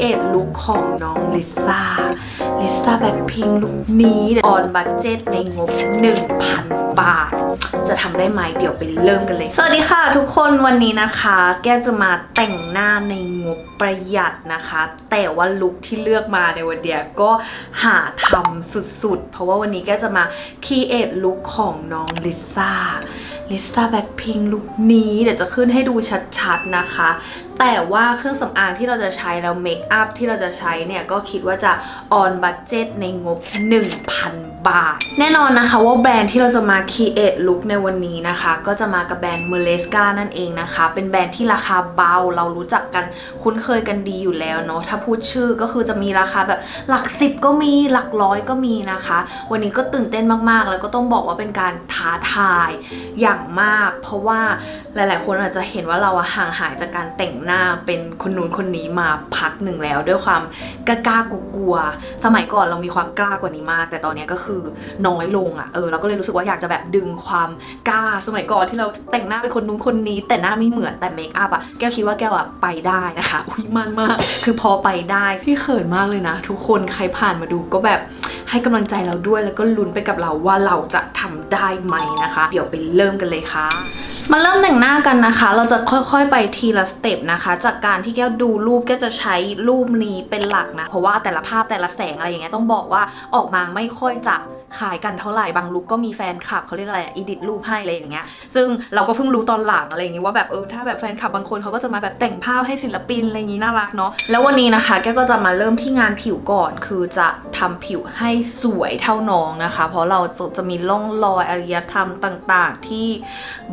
create look ของน้องลิซ่าลิซ่าแบ็คพิงลุคนี้ออนบัตเจ็ตในงบ1,000 บาท จะทำได้ไหมเดี๋ยวไปเริ่มกันเลย สวัสดีค่ะทุกคนวันนี้นะคะ แก้จะมาแต่งหน้าในงบประหยัดนะคะ แต่ว่าลุคที่เลือกมาในวันเดียก็หาทำสุดๆ เพราะว่าวันนี้แก้จะมา create look ของน้องลิซ่าลิซ่าแบ็คพิงลุคนี้เดี๋ยวจะขึ้นให้ดูชัดๆนะคะ แต่ว่าเครื่องสำอางที่เราจะใช้แล้วเมคอัพที่เราจะใช้เนี่ย ก็คิดว่าจะออนบัตเจตในงบ 1,000 บาท แน่นอนนะคะว่าแบรนด์ที่เราจะมา create look ในวันนี้นะคะ ก็จะมากับแบรนด์ m e r e s c a นั่นเองนะคะ เป็นแบรนด์ที่ราคาเบาเรารู้จักกันคุ้นเคยกันดีอยู่แล้วเนาะถ้าพูดชื่อก็คือจะมีราคาแบบหลักสิบก็มีหลักร้อยก็มีนะคะ วันนี้ก็ตื่นเต้นมากๆ แล้วก็ต้องบอกว่าเป็นการท้าทายอย่างมาก เพราะว่าหลาย ๆ คนอาจจะเห็นว่าเราห่างหายจากการแต่งหน้าเป็นคนนู้นคนนี้มาพักหนึ่งแล้ว ด้วยความกล้ากลัวสมัยก่อนเรามีความกล้ากว่านี้มาก แต่ตอนนี้ก็คือน้อยลงอะเออเราก็เลยรู้สึกว่าอยากจะแบบดึงความกล้าสมัยก่อนที่เราแต่งหน้าเป็นคนนู้นคนนี้ แต่หน้าไม่เหมือนแต่เมคอัพอะแก้วคิดว่าแก้วอะไปได้นะคะอุ้ยมันมาก คือพอไปได้ที่เขินมากเลยนะ ทุกคนใครผ่านมาดูก็แบบให้กำลังใจเราด้วยแล้วก็ลุ้นไปกับเราว่าเราจะทำได้ไหมนะคะ เดี๋ยวไปเริ่มกันเลยค่ะ มาเริ่มแต่งหน้ากันนะคะ เราจะค่อยๆไปทีละสเต็ปนะคะ จากการที่แก้วดูรูปแก้วจะใช้รูปนี้เป็นหลักนะ เพราะว่าแต่ละภาพแต่ละแสงอะไรอย่างเงี้ยต้องบอกว่าออกมาไม่ค่อยจะขายกันเท่าไหร่บางลุกก็มีแฟนคลับเขาเรียกอะไรอีดิทรูปให้อะไรอย่างเงี้ยซึ่งเราก็เพิ่งรู้ตอนหลังอะไรอย่างงี้ว่าแบบเออถ้าแบบแฟนคลับบางคนเขาก็จะมาแบบแต่งภาพให้ศิลปินอะไรอย่างงี้น่ารักเนาะแล้ววันนี้นะคะแกก็จะมาเริ่มที่งานผิวก่อน คือจะทำผิวให้สวยเท่าน้องนะคะ เพราะเราจะจะมีร่องรอยอารยธรรมต่าง ๆ ที่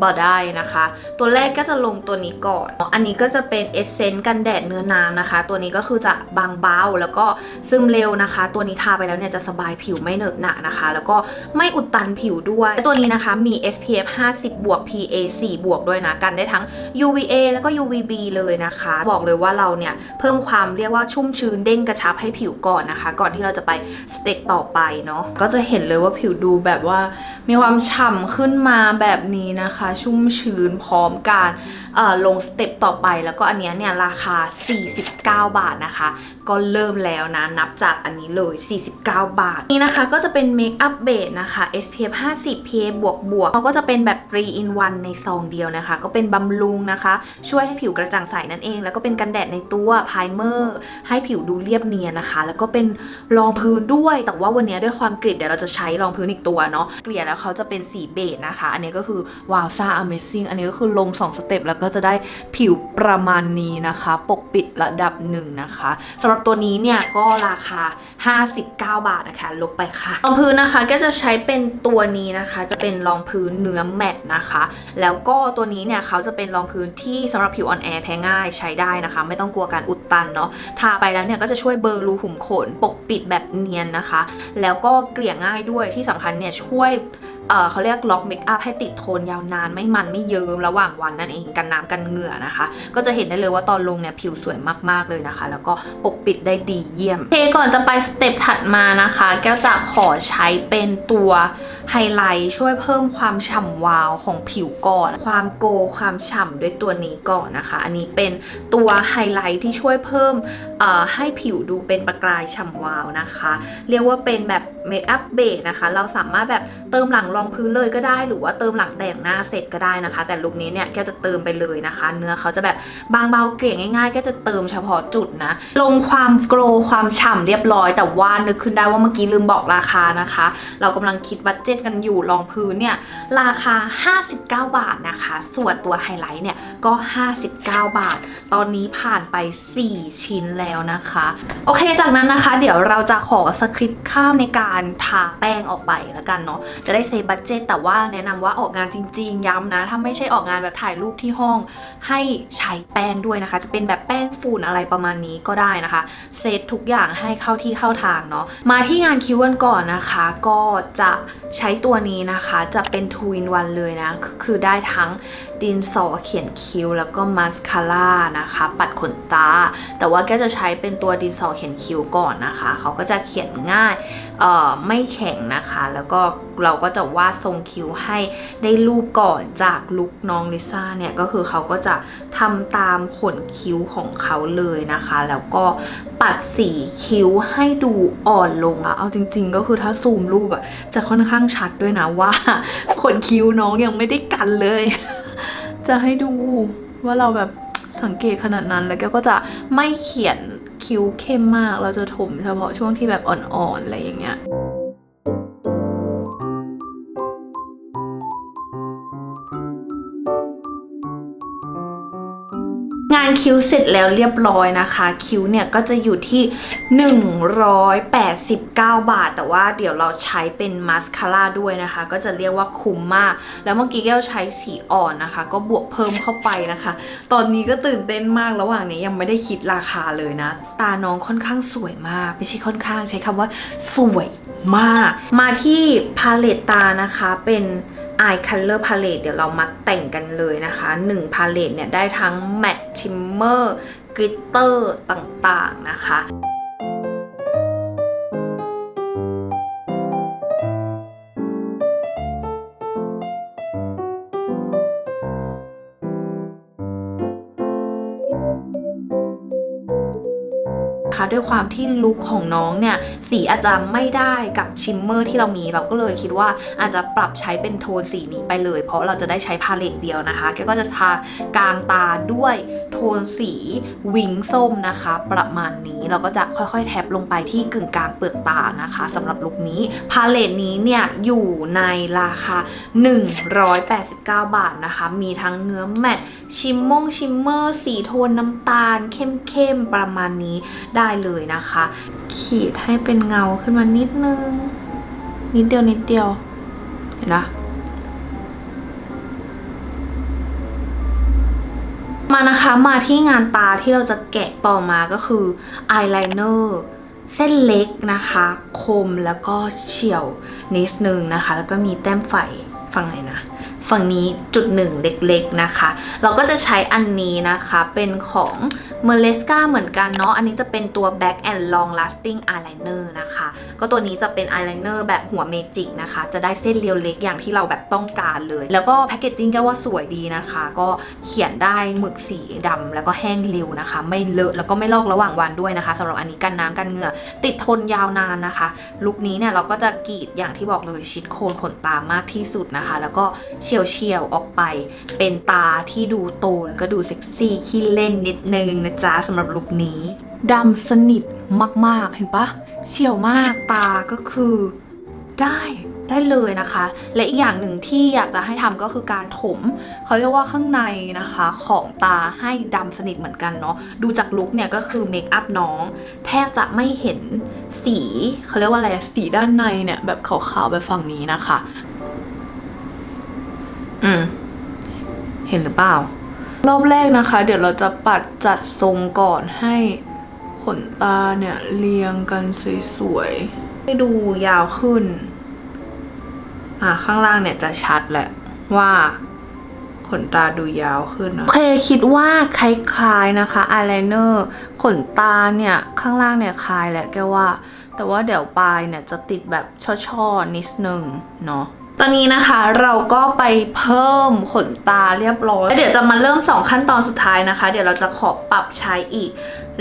บ่ได้นะคะ ตัวแรกก็จะลงตัวนี้ก่อน อันนี้ก็จะเป็นเอเซนต์กันแดดเนื้อน้ำนะคะ ตัวนี้ก็คือจะบางเบาแล้วก็ซึมเร็วนะคะ ตัวนี้ทาไปแล้วเนี่ยจะสบายผิวไม่เหนอะหนะนะคะ แล้วก็ไม่อุดตันผิวด้วยตัวนี้นะคะมี SPF 50 บวก PA 4 บวกด้วยนะกันได้ทั้ง UVA แล้วก็ UVB เลยนะคะ บอกเลยว่าเราเนี่ยเพิ่มความเรียกว่าชุ่มชื้นเด้งกระชับให้ผิวก่อนนะคะ ก่อนที่เราจะไปสเต็ปต่อไปเนาะก็จะเห็นเลยว่าผิวดูแบบว่ามีความฉ่ำขึ้นมาแบบนี้นะคะ ชุ่มชื้นพร้อมการลงสเต็ปต่อไป แล้วก็อันเนี้ยเนี่ยราคา 49 บาทนะคะ ก็เริ่มแล้วนะ นับจากอันนี้เลย 49 บาท นี่นะคะก็จะเป็นเมคอัพเบสนะคะ SPF 50 PA บวกบวกเขาก็จะเป็นแบบ 3 in 1 ในซองเดียวนะคะ ก็เป็นบำรุงนะคะ ช่วยให้ผิวกระจ่างใสนั่นเอง แล้วก็เป็นกันแดดในตัวไพรเมอร์ให้ผิวดูเรียบเนียนนะคะ แล้วก็เป็นรองพื้นด้วย แต่ว่าวันนี้ด้วยความกริดเดี๋ยวเราจะใช้รองพื้นอีกตัวเนาะเกลี่ยแล้วเขาจะเป็นสีเบจนะคะ อันนี้ก็คือวาวซ่า Amazing อันนี้ก็คือลง 2 สเต็ปแล้วก็จะได้ผิวประมาณนี้นะคะ ปกปิดระดับหนึ่งนะคะสำหรับตัวนี้เนี่ยก็ราคา 59 บาทนะคะ ลบไปค่ะรองพื้นนะคะก็จะใช้เป็นตัวนี้นะคะ จะเป็นรองพื้นเนื้อแมตนะคะ แล้วก็ตัวนี้เนี่ยเขาจะเป็นรองพื้นที่สำหรับผิวอ่อนแอแพ้ง่ายใช้ได้นะคะ ไม่ต้องกลัวการอุดตันเนาะทาไปแล้วเนี่ยก็จะช่วยเบลอรูขุมขนปกปิดแบบเนียนนะคะ แล้วก็เกลี่ยง่ายด้วยที่สำคัญเนี่ยช่วย เออเขาเรียกล็อกเมคอัพให้ติดโทนยาวนานไม่มันไม่เยิ้มระหว่างวันนั่นเองกันน้ำกันเหงื่อนะคะ ก็จะเห็นได้เลยว่าตอนลงเนี่ยผิวสวยมากๆเลยนะคะ แล้วก็ปกปิดได้ดีเยี่ยมเคก่อนจะไปสเต็ปถัดมานะคะ แก้วจะขอใช้เป็นตัวไฮไลท์ช่วยเพิ่มความฉ่ำวาวของผิวก่อน ความโกความฉ่ำด้วยตัวนี้ก่อนนะคะ อันนี้เป็นตัวไฮไลท์ที่ช่วยเพิ่มเอ่อให้ผิวดูเป็นประกายฉ่ำวาวนะคะ เรียกว่าเป็นแบบเมคอัพเบสนะคะ เราสามารถแบบเติมหลังรองพื้นเลยก็ได้ หรือว่าเติมหลังแต่งหน้าเสร็จก็ได้นะคะ แต่ลุคนี้เนี่ยแกจะเติมไปเลยนะคะ เนื้อเขาจะแบบบางเบาเกลี่ยง่ายๆ ก็จะเติมเฉพาะจุดนะ ลงความโกลว์ความฉ่ำเรียบร้อย แต่ว่านึกขึ้นได้ว่าเมื่อกี้ลืมบอกราคานะคะ เรากำลังคิดบัตเจ็ตกันอยู่รองพื้นเนี่ยราคา 59 บาทนะคะ ส่วนตัวไฮไลท์เนี่ยก็ 59 บาท ตอนนี้ผ่านไป 4 ชิ้นแล้วนะคะ โอเคจากนั้นนะคะ เดี๋ยวเราจะขอสคริปต์ข้ามในการทาแป้งออกไปแล้วกันเนาะจะได้เซฟบัตเจตแต่ว่าแนะนำว่าออกงานจริง ๆ ย้ำนะ ถ้าไม่ใช่ออกงานแบบถ่ายรูปที่ห้องให้ใช้แป้งด้วยนะคะ จะเป็นแบบแป้งฝุ่นอะไรประมาณนี้ก็ได้นะคะ เซตทุกอย่างให้เข้าที่เข้าทางเนาะมาที่งานคิวกันก่อนนะคะ ก็จะใช้ตัวนี้นะคะจะเป็นทูอินวันเลยนะ คือได้ทั้งดินสอเขียนคิ้ว แล้วก็มาสคาร่านะคะ ปัดขนตา แต่ว่าแกจะใช้เป็นตัวดินสอเขียนคิ้วก่อนนะคะ เขาก็จะเขียนง่ายเอ่อไม่แข็งนะคะ แล้วก็เราก็จะว่าทรงคิ้วให้ได้รูปก่อนจากลุคน้องลิซ่าเนี่ยก็คือเขาก็จะทำตามขนคิ้วของเขาเลยนะคะ แล้วก็ปัดสีคิ้วให้ดูอ่อนลงอะเอาจริง ๆ ก็คือถ้าซูมรูปอะจะค่อนข้างชัดด้วยนะว่าขนคิ้วน้องยังไม่ได้กันเลย จะให้ดูว่าเราแบบสังเกตขนาดนั้นแล้วก็จะไม่เขียนคิ้วเข้มมาก เราจะถมเฉพาะช่วงที่แบบอ่อนๆ อะไรอย่างเงี้ยานคิ้วเสร็จแล้วเรียบร้อยนะคะ คิ้วเนี่ยก็จะอยู่ที่ 189 บาท แต่ว่าเดี๋ยวเราใช้เป็นมาสคาร่าด้วยนะคะ ก็จะเรียกว่าคุ้มมาก แล้วเมื่อกี้แก้วใช้สีอ่อนนะคะ ก็บวกเพิ่มเข้าไปนะคะ ตอนนี้ก็ตื่นเต้นมากระหว่างนี้ยังไม่ได้คิดราคาเลยนะ ตาน้องค่อนข้างสวยมากไม่ใช่ค่อนข้างใช้คำว่าสวยมาก มาที่พาเลตตานะคะเป็น Eye Color Palette เดี๋ยวเรามาแต่งกันเลยนะคะ 1 Palette เนี่ยได้ทั้ง Matte Shimmer Glitter ต่างๆนะคะ ด้วยความที่ลุคของน้องเนี่ยสีอาจจะไม่ได้กับชิมเมอร์ที่เรามีเราก็เลยคิดว่าอาจจะปรับใช้เป็นโทนสีนี้ไปเลยเพราะเราจะได้ใช้พาเลตเดียวนะคะแกก็จะทากลางตาด้วยโทนสีวิงส้มนะคะ ประมาณนี้เราก็จะค่อยๆ แท็บลงไปที่กึ่งกลางเปลือกตานะคะสำหรับลุคนี้พาเลตนี้เนี่ยอยู่ในราคา 189 บาทนะคะ มีทั้งเนื้อแมตชิมมงชิมเมอร์สีโทนน้ำตาล เข้มๆ ประมาณนี้ได้เลยนะคะ ขีดให้เป็นเงาขึ้นมานิดนึง นิดเดียวนิดเดียว เห็นนะม มานะคะมาที่งานตาที่เราจะแกะต่อมาก็คืออายไลเนอร์เส้นเล็กนะคะ คมแล้วก็เฉียวนิดนึงนะคะ แล้วก็มีแต้มไฟฝั่งไหนนะ ฝั่งนี้จุดหนึ่งเล็กๆนะคะ เราก็จะใช้อันนี้นะคะเป็นของ m e r l e s c a เหมือนกันเนาะอันนี้จะเป็นตัว Back and Long Lasting Eyeliner นะคะ ก็ตัวนี้จะเป็น eyeliner แบบหัวเมจิกนะคะ จะได้เส้นเรียวเล็กอย่างที่เราแบบต้องการเลย แล้วก็แพคเกจจิ้งก็ว่าสวยดีนะคะ ก็เขียนได้หมึกสีดำแล้วก็แห้งเร็วนะคะ ไม่เลอะแล้วก็ไม่ลอกระหว่างวันด้วยนะคะสำหรับอันนี้กันน้ำกันเหงื่อ ติดทนยาวนานนะคะลุคนี้เนี่ยเราก็จะกรีดอย่างที่บอกเลยชิดโคนขนตามากที่สุดนะคะ แล้วก็เฉีเฉียวๆออกไป เป็นตาที่ดูโตแล้วก็ดูเซ็กซี่ขี้เล่นนิดนึงนะจ๊ะสำหรับลุคนี้ดำสนิทมากๆเห็นปะเฉียวมากตาก็คือได้ได้เลยนะคะ และอีกอย่างหนึ่งที่อยากจะให้ทำก็คือการถม เขาเรียกว่าข้างในนะคะของตาให้ดำสนิทเหมือนกันเนาะดูจากลุคเนี่ยก็คือเมคอัพน้อง แทบจะไม่เห็นสี เขาเรียกว่าอะไรสีด้านในเนี่ยแบบขาวๆแบบฝั่งนี้นะคะ อืม เห็นหรือเปล่า รอบแรกนะคะ เดี๋ยวเราจะปัดจัดทรงก่อนให้ขนตาเนี่ยเรียงกันสวยๆ ให้ดูยาวขึ้น อ่าข้างล่างเนี่ยจะชัดแหละว่าขนตาดูยาวขึ้นนะโอเคคิดว่าคล้ายๆนะคะอายไลเนอร์ขนตาเนี่ย ข้างล่างเนี่ยคล้ายแหละแกว่า แต่ว่าเดี๋ยวปลายเนี่ยจะติดแบบช่อๆนิดนึงเนาะ ตอนนี้นะคะเราก็ไปเพิ่มขนตาเรียบร้อยแล้วเดี๋ยวจะมาเริ่ม 2 ขั้นตอนสุดท้ายนะคะ เดี๋ยวเราจะขอปรับใช้อีก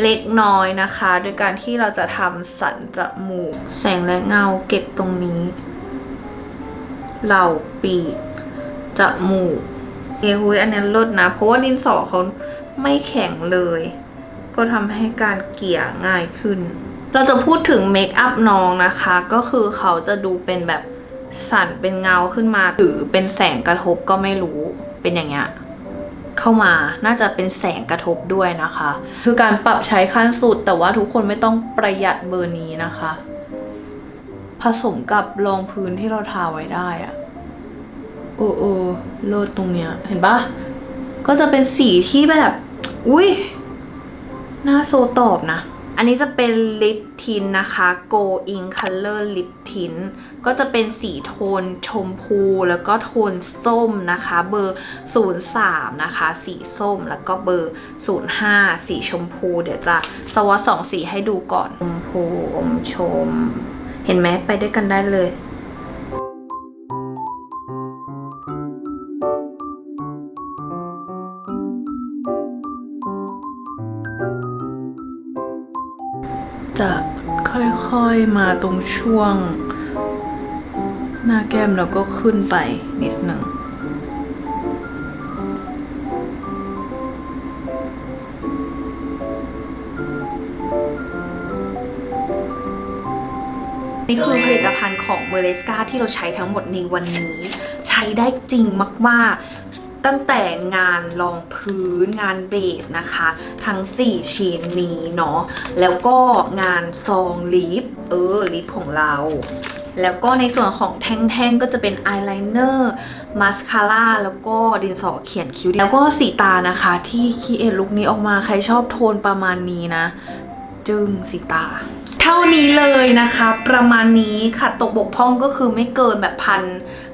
เล็กน้อยนะคะ โดยการที่เราจะทำสันจมูก แสงและเงาเก็บตรงนี้เหล่าปีกจมูกเฮ้ยอันนี้ลดนะ เพราะว่าดินสอเขาไม่แข็งเลย ก็ทำให้การเกี่ยง่ายขึ้น เราจะพูดถึงเมคอัพน้องนะคะ ก็คือเขาจะดูเป็นแบบ สั่นเป็นเงาขึ้นมาหรือเป็นแสงกระทบก็ไม่รู้เป็นอย่างเงี้ยเข้ามาน่าจะเป็นแสงกระทบด้วยนะคะ คือการปรับใช้ขั้นสุดแต่ว่าทุกคนไม่ต้องประหยัดเบอร์นี้นะคะ ผสมกับรองพื้นที่เราทาไว้ได้อะโอ้โอ้โลดตรงเนี้ย เห็นปะก็จะเป็นสีที่แบบ อุ้ยหน้าโซตอบนะ อันนี้จะเป็นลิปทินนะคะ Go Ink Color Lip Tint ก็จะเป็นสีโทนชมพูแล้วก็โทนส้มนะคะ เบอร์ 03 นะคะ สีส้มแล้วก็เบอร์ 05 สีชมพู เดี๋ยวจะสวอตสองสีให้ดูก่อน ชมพูอมชม เห็นไหมไปด้วยกันได้เลย ค่อยๆมาตรงช่วง หน้าแก้มแล้วก็ขึ้นไปนิดหนึ่งนี่คือผลิตภัณฑ์ของเมเลสกาที่เราใช้ทั้งหมดในวันนี้ ใช้ได้จริงมาก ๆ ตั้งแต่งานรองพื้นงานเบสนะคะ ทั้ง 4 ชิ้นนี้เนาะแล้วก็งานซองลิปเออลิปของเรา แล้วก็ในส่วนของแท่งๆ ก็จะเป็นอายไลเนอร์มาสคาร่าแล้วก็ดินสอเขียนคิ้วแล้วก็สีตานะคะที่คีเอทลุคนี้ออกมาใครชอบโทนประมาณนี้นะ จึงสีตา เท่านี้เลยนะคะ ประมาณนี้ค่ะตกบกพร่องก็คือไม่เกินแบบพัน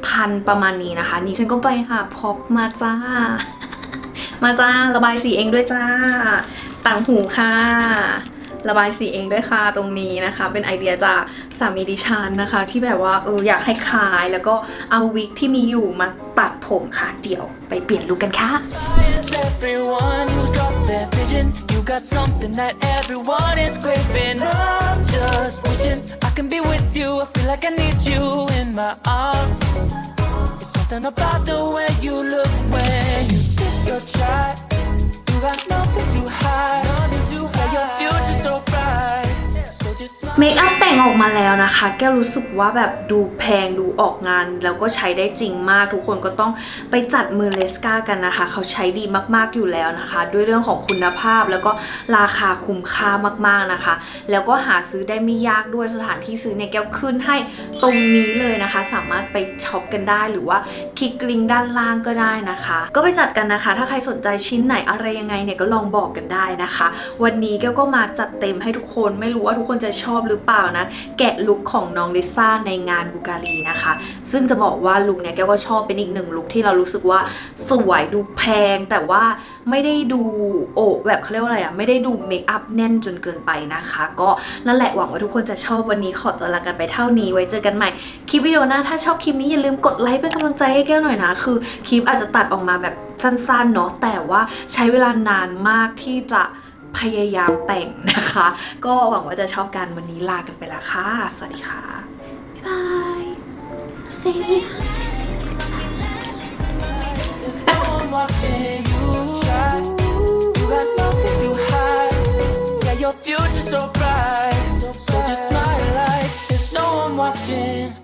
พันประมาณนี้นะคะ นี่ฉันก็ไปหาพอปมาจ้า มาจ้าระบายสีเองด้วยจ้า ต่างหูค่ะระบายสีเองด้วยค่ะตรงนี้นะคะ เป็นไอเดียจากสามีดิฉันนะคะ ที่แบบว่าเอออยากให้คลายแล้วก็เอาวิกที่มีอยู่มาตัดผมค่ะ เดี๋ยวไปเปลี่ยนลุคกันค่ะ got something that everyone is craving. I'm just wishing I can be with you. I feel like I need you in my arms. It's something about the way you look when you sip your chai. You got nothing to hide. Nothing to hide. Yeah, your future's so bright. เมคอัพแต่งออกมาแล้วนะคะ แก้วรู้สึกว่าแบบดูแพงดูออกงาน แล้วก็ใช้ได้จริงมากทุกคนก็ต้องไปจัดมือเลสกากันนะคะ เขาใช้ดีมากๆอยู่แล้วนะคะ ด้วยเรื่องของคุณภาพแล้วก็ราคาคุ้มค่ามากๆนะคะ แล้วก็หาซื้อได้ไม่ยากด้วยสถานที่ซื้อเนี่ยแก้วขึ้นให้ตรงนี้เลยนะคะ สามารถไปช็อปกันได้หรือว่าคลิกลิงก์ด้านล่างก็ได้นะคะ ก็ไปจัดกันนะคะ ถ้าใครสนใจชิ้นไหนอะไรยังไงเนี่ยก็ลองบอกกันได้นะคะ วันนี้แก้วก็มาจัดเต็มให้ทุกคนไม่รู้ว่าทุกคนจะชอบหรือเปล่านะ แกะลุคของน้องลิซ่าในงานบูการีนะคะ ซึ่งจะบอกว่าลุคเนี่ยแกก็ชอบเป็นอีกหนึ่งลุคที่เรารู้สึกว่าสวยดูแพง แต่ว่าไม่ได้ดูโอ้แบบเขาเรียกว่าอะไรอะไม่ได้ดูเมคอัพแน่นจนเกินไปนะคะ ก็นั่นแหละหวังว่าทุกคนจะชอบวันนี้ขอตัวลากันไปเท่านี้ไว้เจอกันใหม่คลิปวิดีโอหน้าถ้าชอบคลิปนี้อย่าลืมกดไลค์เป็นกำลังใจให้แก้วหน่อยนะ คือคลิปอาจจะตัดออกมาแบบสั้นๆเนาะแต่ว่าใช้เวลานานมากที่จะ พยายามแต่งนะคะ ก็หวังว่าจะชอบกันวันนี้ลากันไปละค่ะ สวัสดีค่ะ บ๊ายบายซี future's so bright, so just smile like there's no one watching.